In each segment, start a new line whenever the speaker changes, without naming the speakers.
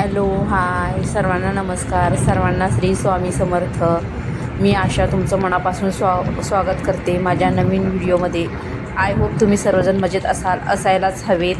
Hello hi. सर्वांना नमस्कार. सर्वांना श्री स्वामी समर्थ. मी आशा तुमचं मनापासून स्वा स्वागत करते माझ्या नवीन व्हिडिओमध्ये. आय होप तुम्ही सर्वजण मजेत असाल असायलाच हवेत.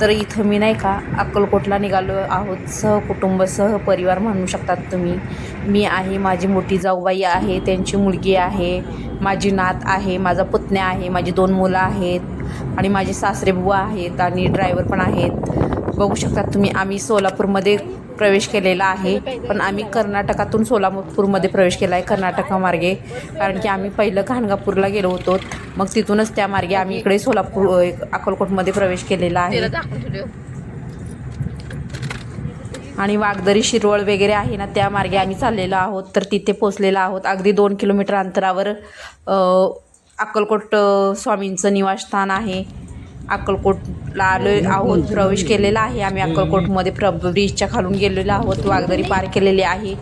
तर इथं मी नाही का अक्कलकोटला निघालो आहोत. सहकुटुंब सहपरिवार म्हणू शकतात तुम्ही. मी आहे माझी मोठी जाऊबाई आहे त्यांची मुलगी आहे माझी नात आहे माझा पुतण्या आहे माझी दोन मुलं आहेत आणि माझे सासरे बुवा आहेत आणि ड्रायव्हर पण आहेत. बघू शकता तुम्ही. आम्ही सोलापूरमध्ये प्रवेश केलेला आहे. पण आम्ही कर्नाटकातून सोलापूरमध्ये प्रवेश केला आहे कर्नाटकामार्गे कारण की आम्ही पहिलं घाणगापूरला गेलो होतो. मग तिथूनच त्या मार्गे आम्ही इकडे सोलापूर अ, अक्कलकोटमध्ये प्रवेश केलेला आहे. आणि वागदरी शिरवळ वगैरे आहे ना त्या मार्गे आम्ही चाललेलो आहोत. तर तिथे पोचलेलो आहोत. अगदी दोन किलोमीटर अंतरावर अक्कलकोट स्वामींचं निवासस्थान आहे. अक्कलकोटला आलो आहोत प्रवेश केलेला आहे. आम्ही अक्कलकोटमध्ये प्र ब्रिजच्या खालून गेलेलो आहोत. वागदरी पार केलेली आहे.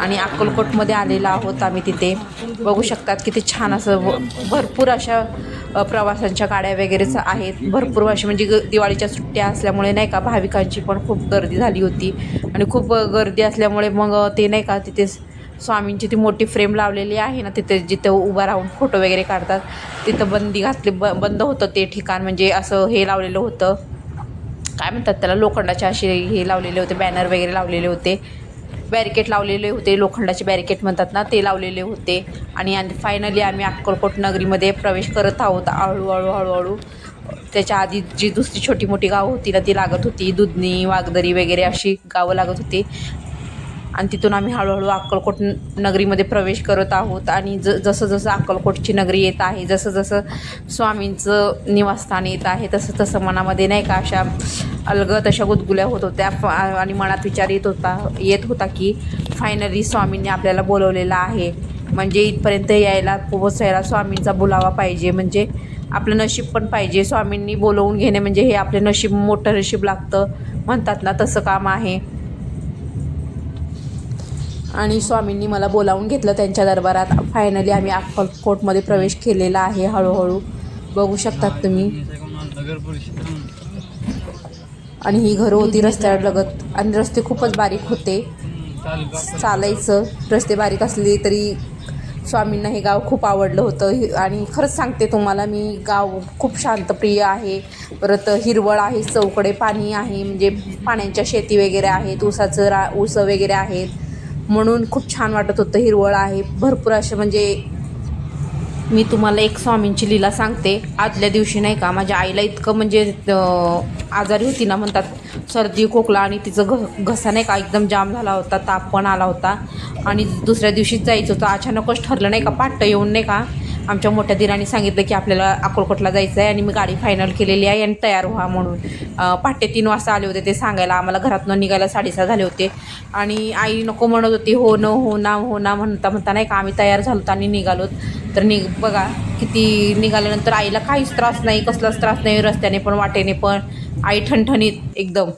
आणि अक्कलकोटमध्ये आलेलो आहोत आम्ही तिथे. बघू शकतात किती छान असं व- भरपूर अशा प्रवासांच्या गाड्या वगैरेच आहेत. भरपूर अशी म्हणजे ग- दिवाळीच्या सुट्ट्या असल्यामुळे नाही का भाविकांची पण खूप गर्दी झाली होती. आणि खूप गर्दी असल्यामुळे मग ते नाही का तिथे स्वामींची ती मोठी फ्रेम लावलेली आहे ना तिथे जिथं उभं राहून फोटो वगैरे काढतात तिथं बंदी घातली ब बंद होतं ते ठिकाण म्हणजे असं हे लावलेलं होतं. काय म्हणतात त्याला लोखंडाचे असे हे लावलेले होते बॅनर वगैरे लावलेले होते. बॅरिकेट लावलेले होते लोखंडाचे बॅरिकेट म्हणतात ना ते लावलेले होते. आणि फायनली आम्ही अक्कलकोट नगरीमध्ये प्रवेश करत आहोत हळूहळू हळूहळू. त्याच्या आधी जी दुसरी छोटी मोठी गावं होती ना ती लागत होती दुधनी वागदरी वगैरे अशी गावं लागत होती. आणि तिथून आम्ही हळूहळू अक्कलकोट नगरीमध्ये प्रवेश करत आहोत. आणि ज जसं जसं अक्कलकोटची नगरी येत आहे जसं जसं स्वामींचं निवासस्थान येत आहे तसं तसं मनामध्ये नाही का अशा अलगत अशा गुदगुल्या होत होत्या. आणि मनात विचार येत होता येत होता की फायनली स्वामींनी आपल्याला बोलवलेलं आहे. म्हणजे इथपर्यंत यायला पोहोचायला स्वामींचा बोलावा पाहिजे. म्हणजे आपलं नशीब पण पाहिजे. स्वामींनी बोलवून घेणे म्हणजे हे आपले नशीब मोठं नशीब लागतं. म्हणतात ना तसं काम आहे. आणि स्वामींनी मला बोलावून घेतलं त्यांच्या दरबारात. फायनली आम्ही अक्कलकोटमध्ये प्रवेश केलेला आहे हळूहळू. बघू शकतात तुम्ही. आणि ही घरं होती रस्त्यावर लगत. आणि रस्ते खूपच बारीक होते. चालायचं. रस्ते बारीक असले तरी स्वामींना हे गाव खूप आवडलं होतं. आणि खरंच सांगते तुम्हाला मी गाव खूप शांतप्रिय आहे. परत हिरवळ आहे चौकडे पाणी आहे म्हणजे पाण्याच्या शेती वगैरे आहेत ऊसाचं रा ऊस वगैरे आहेत. म्हणून खूप छान वाटत होतं हिरवळ आहे. भरपूर असे म्हणजे मी तुम्हाला एक स्वामींची लीला सांगते. आदल्या दिवशी नाही का माझ्या आईला इतकं म्हणजे आजारी होती ना म्हणतात सर्दी खोकला आणि तिचं घ घसा नाही का एकदम जाम झाला होता ताप पण आला होता. आणि दुसऱ्या दिवशीच जायचं होतं. अचानकच ठरलं नाही का पाट्ट येऊन नाही का आमच्या मोठ्या दिराने सांगितलं की आपल्याला अक्कलकोटला जायचं आहे आणि मी गाडी फायनल केलेली आहे आणि तयार व्हा म्हणून. पहाटे तीन वाजता आले होते ते सांगायला. आम्हाला घरातनं निघायला साडेसहा झाले होते. आणि आई नको म्हणत होती हो न हो ना हो ना म्हणता म्हणता नाही का आम्ही तयार झालो होतो आणि निघालोत. तर निघ बघा किती निघाल्यानंतर आईला काहीच त्रास नाही कसलाच त्रास नाही रस्त्याने पण वाटेने पण. आई ठणठणीत एकदम.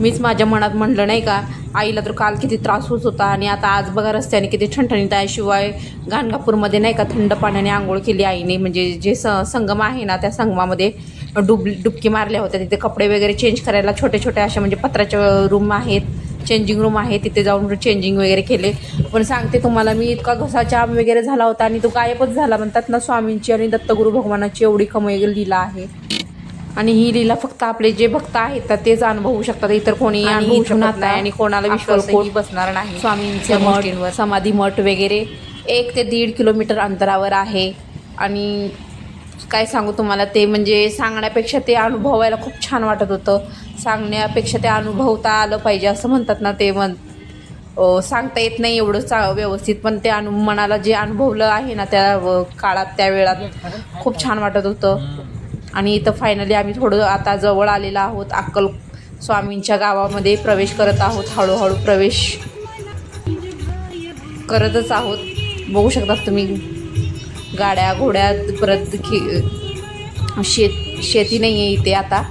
मीच माझ्या मनात म्हटलं नाही का आईला तर काल किती त्रास होत होता आणि आता आज बघा रस्त्याने किती ठणठणीत आहे. शिवाय गाणगापूरमध्ये नाही का थंड पाण्याने आंघोळ केली आईने. म्हणजे जे स संगम आहे ना त्या संगमामध्ये डुब डुबकी मारल्या होत्या. तिथे कपडे वगैरे चेंज करायला छोटे छोटे अशा म्हणजे पत्राच्या रूम आहेत चेंजिंग रूम आहे. तिथे जाऊन चेंजिंग वगैरे केले. पण सांगते तुम्हाला मी इतका घसा जाम वगैरे झाला होता आणि तो गायबच झाला. म्हणतात ना स्वामींची आणि दत्तगुरू भगवानाची एवढी कमई लिहिला आहे. आणि ही लीला फक्त आपले जे भक्त आहेत तर तेच अनुभवू शकतात. इतर कोणी
आणि
अनुभवू शकत नाही आणि कोणाला
अक्कलकोट
बसणार नाही स्वामींचे मठ. समाधी मठ वगैरे एक ते दीड किलोमीटर अंतरावर आहे. आणि काय सांगू तुम्हाला ते म्हणजे सांगण्यापेक्षा ते अनुभवायला खूप छान वाटत होतं. सांगण्यापेक्षा ते अनुभवता आलं पाहिजे असं म्हणतात ना ते म्हण अ, सांगता येत नाही एवढं चा व्यवस्थित पण ते अनु मनाला जे अनुभवलं आहे ना त्या काळात त्या वेळात खूप छान वाटत होतं. आणि इथं फायनली आम्ही थोडं आता जवळ आलेलो आहोत अक्कल स्वामींच्या गावामध्ये प्रवेश करत आहोत हळूहळू प्रवेश करतच आहोत. बघू शकतात तुम्ही गाड्या घोड्या परत खे शेत शेती नाही आहे इथे आता.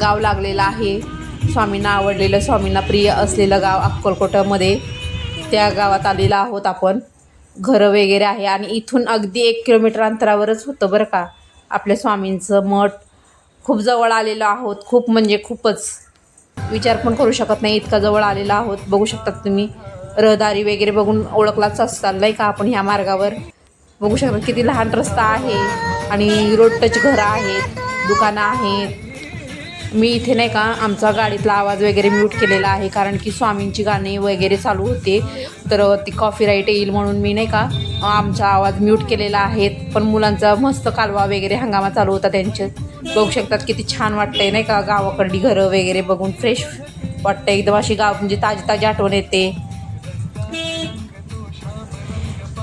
गाव लागलेलं आहे. स्वामींना आवडलेलं स्वामींना प्रिय असलेलं गाव अक्कलकोटामध्ये. त्या गावात आलेलं आहोत आपण. घरं वगैरे आहे आणि इथून अगदी एक किलोमीटर अंतरावरच होतं बरं का. आपल्या स्वामींचं मठ खूप जवळ आलेलो आहोत. खूप म्हणजे खूपच विचार पण करू शकत नाही. इतका जवळ आलेला आहोत. बघू शकतात तुम्ही रहदारी वगैरे बघून ओळखलाच असताल नाही का? आपण ह्या मार्गावर. बघू शकता किती लहान रस्ता आहे आणि रोड टच घरं आहेत दुकानं आहेत मी इथे नाही का आमचा गाडीतला आवाज वगैरे म्यूट केलेला आहे कारण की स्वामींची गाणी वगैरे चालू होते. तर ती कॉफी राईट येईल म्हणून मी नाही का आमचा आवाज म्यूट केलेला आहे. पण मुलांचा मस्त कालवा वगैरे हंगामा चालू होता त्यांचे. बघू शकतात किती छान वाटतंय नाही का गावाकडली घरं वगैरे बघून फ्रेश वाटतं एकदम अशी गाव म्हणजे ताजी ताजी आठवण येते.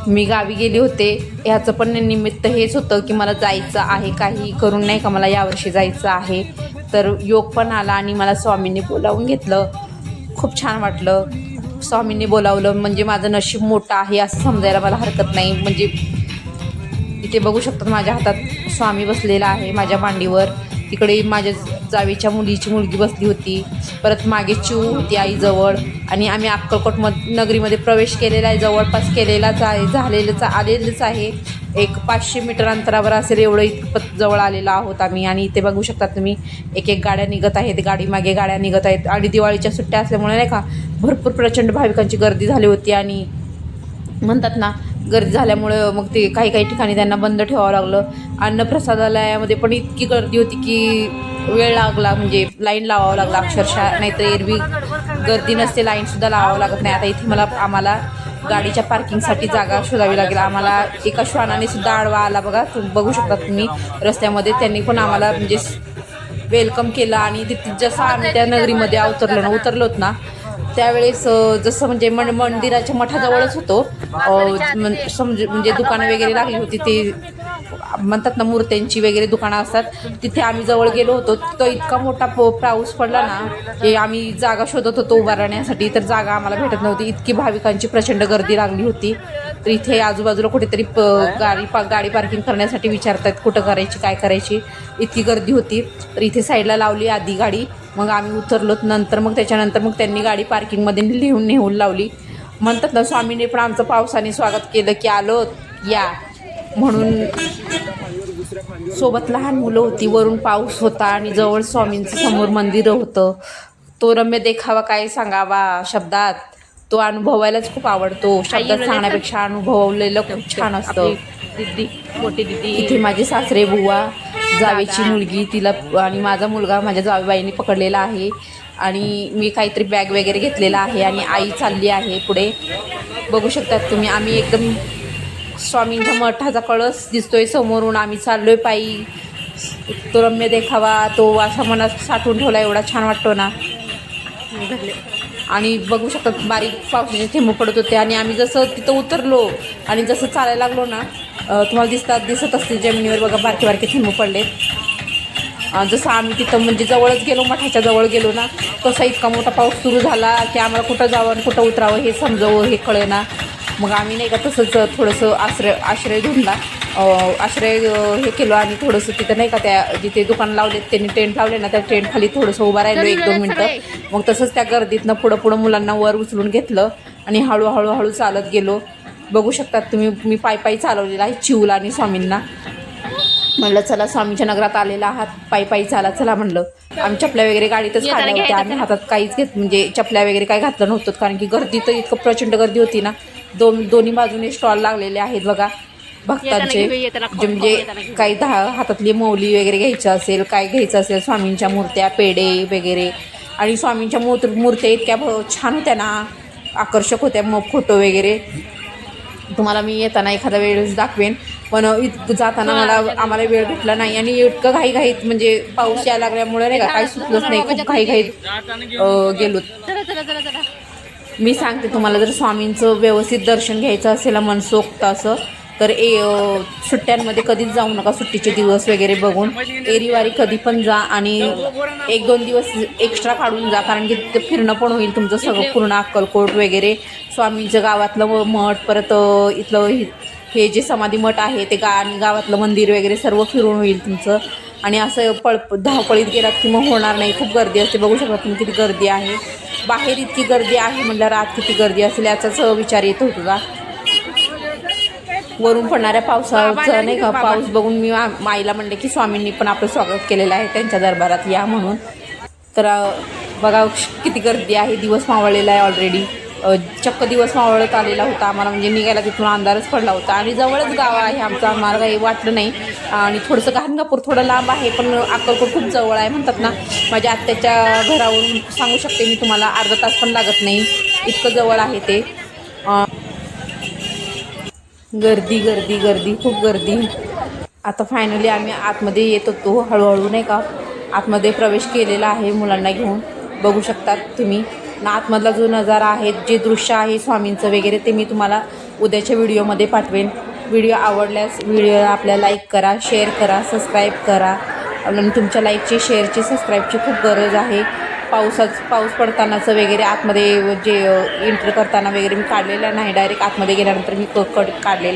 मी गावी गेले होते. ह्याचं पण निमित्त हेच होतं की मला जायचं आहे काही करून नाही का मला यावर्षी जायचं आहे. तर योग पण आला आणि मला स्वामींनी बोलावून घेतलं. खूप छान वाटलं. स्वामींनी बोलावलं म्हणजे माझं नशीब मोठं आहे असं समजायला मला हरकत नाही. म्हणजे इथे बघू शकतात माझ्या हातात स्वामी बसलेला आहे माझ्या मांडीवर. तिकडे माझ्या जावेच्या मुलीची मुलगी बसली होती. परत मागे चिव होती आईजवळ आणि आम्ही अक्कलकोट म नगरीमध्ये प्रवेश केलेला आहे. जवळपास केलेलाच आहे झालेलंच आलेलंच आहे. एक पाचशे मीटर अंतरावर असेल एवढं इतपत जवळ आलेलो आहोत आम्ही. आणि इथे बघू शकता तुम्ही एक एक गाड्या निघत आहेत गाडी मागे गाड्या निघत आहेत. आणि दिवाळीच्या सुट्ट्या असल्यामुळे नाही का भरपूर प्रचंड भाविकांची गर्दी झाली होती. आणि म्हणतात ना गर्दी झाल्यामुळं मग ते काही काही ठिकाणी त्यांना बंद ठेवावं लागलं. अन्नप्रसादालयामध्ये पण इतकी गर्दी होती की वेळ लागला म्हणजे लाईन लावावं लागला अक्षरशः. नाहीतर एरवी गर्दी नसते लाईनसुद्धा लावावं लागत नाही. आता इथे मला आम्हाला गाडीच्या पार्किंगसाठी जागा शोधावी लागेल. आम्हाला एका श्वानाने सुद्धा आडवा आला बघा. तुम्ही बघू शकता तुम्ही रस्त्यामध्ये. त्यांनी पण आम्हाला म्हणजे वेलकम केलं आणि तिथे जसं आम्ही त्या नगरीमध्ये अवतरलो ना उतरलोत ना त्यावेळेस जसं म्हणजे मन मंदिराच्या मठाजवळच होतो. समज म्हणजे दुकानं वगैरे लागली होती ते म्हणतात ना मूर्त्यांची वगैरे दुकानं असतात. तिथे आम्ही जवळ गेलो होतो. तिथं इतका मोठा पो पाऊस पडला ना की आम्ही जागा शोधत होतो उभा राहण्यासाठी. तर जागा आम्हाला भेटत नव्हती. इतकी भाविकांची प्रचंड गर्दी लागली होती. तर इथे आजूबाजूला कुठेतरी प गाडी पा गाडी पार्किंग करण्यासाठी विचारतात कुठं करायची काय करायची. इतकी गर्दी होती. तर इथे साईडला लावली आधी गाडी. मग आम्ही उतरलो नंतर. मग त्याच्यानंतर मग त्यांनी गाडी पार्किंगमध्ये लिहून नेऊन लावली. म्हणतात ना स्वामीने पण आमचं पावसाने स्वागत केलं की आलो या. म्हणून सोबत लहान मुलं होती वरून पाऊस होता आणि जवळ स्वामींचं समोर मंदिर होतं. तो रम्य देखावा काय सांगावा शब्दात? तो अनुभवायलाच खूप आवडतो. शब्दात सांगण्यापेक्षा अनुभवलेलं खूप छान असतं.
दिदी मोठी दिदी.
इथे माझे सासरे बुवा जावेची मुलगी तिला आणि माझा मुलगा माझ्या जावेबाईने पकडलेला आहे. आणि मी काहीतरी बॅग वगैरे घेतलेला आहे आणि आई चालली आहे पुढे. बघू शकतात तुम्ही आम्ही एकदम स्वामींच्या मठाचा कळस दिसतोय समोरून आम्ही चाललोय पायी. तो रम्य देखावा तो असा मनात साठवून ठेवला एवढा छान वाटतो ना. आणि बघू शकतात बारीक पावसाचे थेंबू पडत होते आणि आम्ही जसं तिथं उतरलो आणि जसं चालायला लागलो ना तुम्हाला दिसतात दिसत असतील जमिनीवर बघा बारके बारके थेंबू पडले जसं आम्ही तिथं म्हणजे जवळच गेलो मठाच्या जवळ गेलो ना तसा इतका मोठा पाऊस सुरू झाला की आम्हाला कुठं जावं आणि कुठं उतरावं हे समजावं हे कळेना. मग आम्ही नाही का तसंच थोडंसं आश्रय आश्रय धुंडला आश्रय हे केलो आणि थोडंसं तिथं नाही का त्या जिथे दुकान लावलेत त्यांनी टेंट लावले ना त्या टेंट खाली थोडंसं उभं राहिलो एक दोन मिनटं. मग तसंच त्या गर्दीतनं पुढं पुढं मुलांना वर उचलून घेतलं आणि हळूहळू हळू चालत गेलो. बघू शकतात तुम्ही मी पायी पायी चालवलेला आहे चिवला आणि स्वामींना. म्हणलं चला स्वामीच्या नगरात आलेला आहात. पायी पायी चाला चला म्हणलं. आम्ही चपल्या वगैरे गाडीतच काढल्या होत्या. आम्ही हातात काहीच घेत म्हणजे चपल्या वगैरे काही घातलं नव्हतं. कारण की गर्दी तर इतकं प्रचंड गर्दी होती ना. दोन दोन्ही बाजूने स्टॉल लागलेले आहेत बघा. भक्तांचे. म्हणजे. काही दहा हातातली मौली वगैरे घ्यायचं असेल काय घ्यायचं असेल स्वामींच्या मूर्त्या पेढे वगैरे. आणि स्वामींच्या मूर्त मूर्त्या इतक्या छान होत्या ना. आकर्षक होत्या मग फोटो वगैरे. तुम्हाला मी येताना एखादा वेळेस दाखवेन. पण इत जाताना मला आम्हाला वेळ भेटला नाही. आणि इतकं घाई घाईत म्हणजे पाऊस यायला लागल्यामुळे नाही का काही सुचलंच नाही. खूप घाई घाईत गेलो. मी सांगते तुम्हाला जर स्वामींचं व्यवस्थित दर्शन घ्यायचं असेल मनसोक्त असं तर ए सुट्ट्यांमध्ये कधीच जाऊ नका सुट्टीचे दिवस वगैरे बघून. एरीवारी कधी पण जा आणि एक दोन दिवस एक्स्ट्रा काढून जा कारण की तिथे फिरणं पण होईल तुमचं सगळं पूर्ण अक्कलकोट वगैरे. स्वामींचं गावातलं मठ परत इथलं हे- जे समाधी मठ आहे ते गा आणि गावातलं मंदिर वगैरे सर्व फिरून होईल तुमचं. आणि असं पळ धावपळीत गेलात की मग होणार नाही खूप गर्दी असते. बघू शकता तुम्ही किती गर्दी आहे. बाहेर इतकी गर्दी आहे म्हटल्यावर आत किती गर्दी असेल याचाच विचार येत होता. वरून पडणाऱ्या पावसाचं नाही का? पाऊस बघून मी मा- आईला म्हणले की स्वामींनी पण आपलं स्वागत केलेलं आहे त्यांच्या दरबारात या म्हणून. तर बघा किती गर्दी आहे. दिवस मावळलेला आहे ऑलरेडी चक्क दिवस मावळत आलेला होता आम्हाला. म्हणजे निघायला तिथून अंधारच पडला होता. आणि जवळच गाव आहे आमचं. आम्हाला काही वाटलं नाही. आणि थोडंसं गाणगापूर थोडं लांब आहे पण अक्कलकोट खूप जवळ आहे म्हणतात ना. माझ्या आत्याच्या घरावरून सांगू शकते मी तुम्हाला. अर्धा तास पण लागत नाही. इतकं जवळ आहे ते. गर्दी गर्दी गर्दी खूप गर्दी. आता फायनली आम्ही आतमध्ये येत होतो हळूहळू नाही का? आतमध्ये प्रवेश केलेला आहे मुलांना घेऊन. बघू शकतात तुम्ही. ना आतमधला जो नजारा आहे जे दृश्य आहे स्वामींचं वगैरे ते मी तुम्हाला उद्याच्या व्हिडिओमध्ये पाठवेन. व्हिडिओ आवडल्यास व्हिडिओला आपल्या लाईक करा शेअर करा सबस्क्राईब करा. आणि तुमच्या लाईकची शेअरची सबस्क्राईबची खूप गरज आहे. पावसाच पाऊस पडतानाचं वगैरे आतमध्ये जे एंटर करताना वगैरे मी काढलेलं नाही. डायरेक्ट आतमध्ये गेल्यानंतर मी क कट काढलेला आहे.